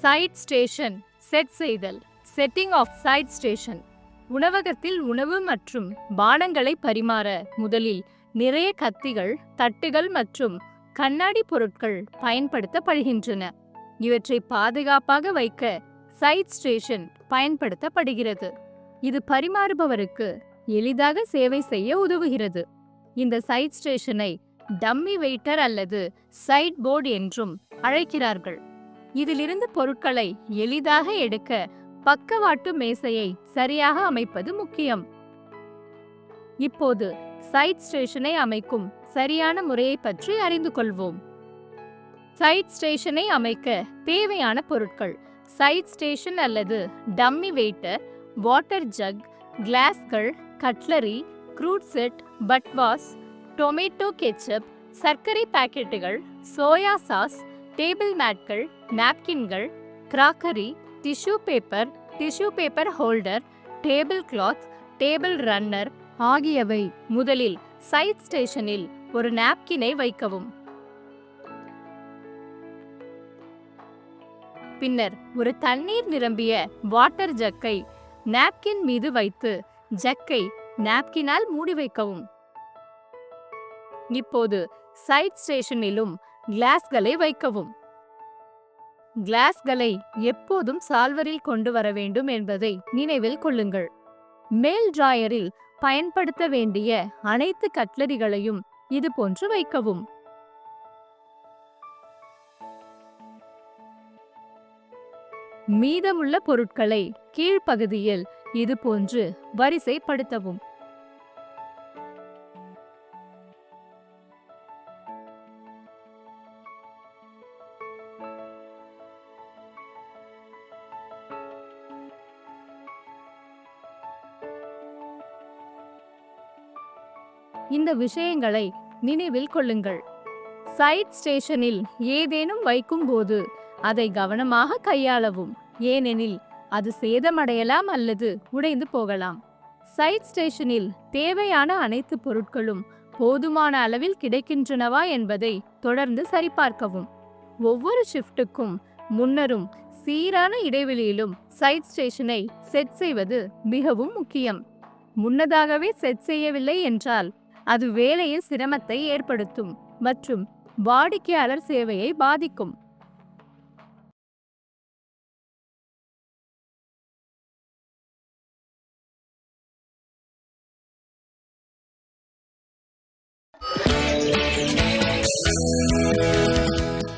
Side station set செய்தல் setting of side station உணவகத்தில் உணவு மற்றும் பானங்களை பரிமாற முதலில் நிறைய கத்திகள் தட்டுகள் மற்றும் கண்ணாடி பொருட்கள் பயன்படுத்தப்படுகின்றன. இவற்றை பாதுகாப்பாக வைக்க சைட் ஸ்டேஷன் பயன்படுத்தப்படுகிறது. இது பரிமாறுபவருக்கு எளிதாக சேவை செய்ய உதவுகிறது. இந்த சைட் ஸ்டேஷனை டம்மி வெயிட்டர் அல்லது சைட் போர்டு என்றும் அழைக்கிறார்கள். இதிலிருந்து பொருட்களை எளிதாக எடுக்க பக்கவாட்டு மேசையை சரியாக அமைப்பது முக்கியம். இப்போது சைட் ஸ்டேஷனை அமைக்கும் சரியான முறையை பற்றி அறிந்து கொள்வோம். சைட் ஸ்டேஷனை அமைக்க தேவையான பொருட்கள் சைட் ஸ்டேஷன் அல்லது டம்மி வெயிட்டர் வாட்டர் ஜக் கிளாஸ்கள் cutlery cruet set பட்வாஸ் tomato ketchup சர்க்கரை பாக்கெட்டுகள் சோயா சாஸ் டேபிள் மேட்கள் நாப்கின்கள் crockery tissue paper tissue paper holder table cloth table runner ஆகியவை முதலில் சைட் ஸ்டேஷனில் ஒரு நாப்கினை வைக்கவும். பின்னர் ஒரு தண்ணீர் நிரம்பிய வாட்டர் ஜக்கை நாப்கின் மீது வைத்து ஜக்கை நாப்கினால் மூடி வைக்கவும். இப்போது சைட் ஸ்டேஷனிலும் கிளாஸ்களை வைக்கவும். கிளாஸ்களை எப்போதும் சால்வரில் கொண்டு வர வேண்டும் என்பதை நினைவில் கொள்ளுங்கள். மேல் டிராயரில் பயன்படுத்த வேண்டிய அனைத்து கட்லரிகளையும் இது போன்று வைக்கவும். மீதமுள்ள பொருட்களை கீழ்ப்பகுதியில் இதுபோன்று வரிசைப்படுத்தவும். இந்த விஷயங்களை நினைவில் கொள்ளுங்கள். சைட் ஸ்டேஷனில் ஏதேனும் வைக்கும்போது அதை கவனமாக கையாளவும். ஏனெனில் அது சேதமடையலாம் அல்லது உடைந்து போகலாம். சைட் ஸ்டேஷனில் தேவையான அனைத்து பொருட்களும் போதுமான அளவில் கிடைக்கின்றனவா என்பதை தொடர்ந்து சரிபார்க்கவும். ஒவ்வொரு ஷிஃப்ட்டுக்கும் முன்னரும் சீரான இடைவெளியிலும் சைட் ஸ்டேஷனை செட் செய்வது மிகவும் முக்கியம். முன்னதாகவே செட் செய்யவில்லை என்றால் அது வேலையில் சிரமத்தை ஏற்படுத்தும் மற்றும் வாடிக்கையாளர் சேவையை பாதிக்கும்.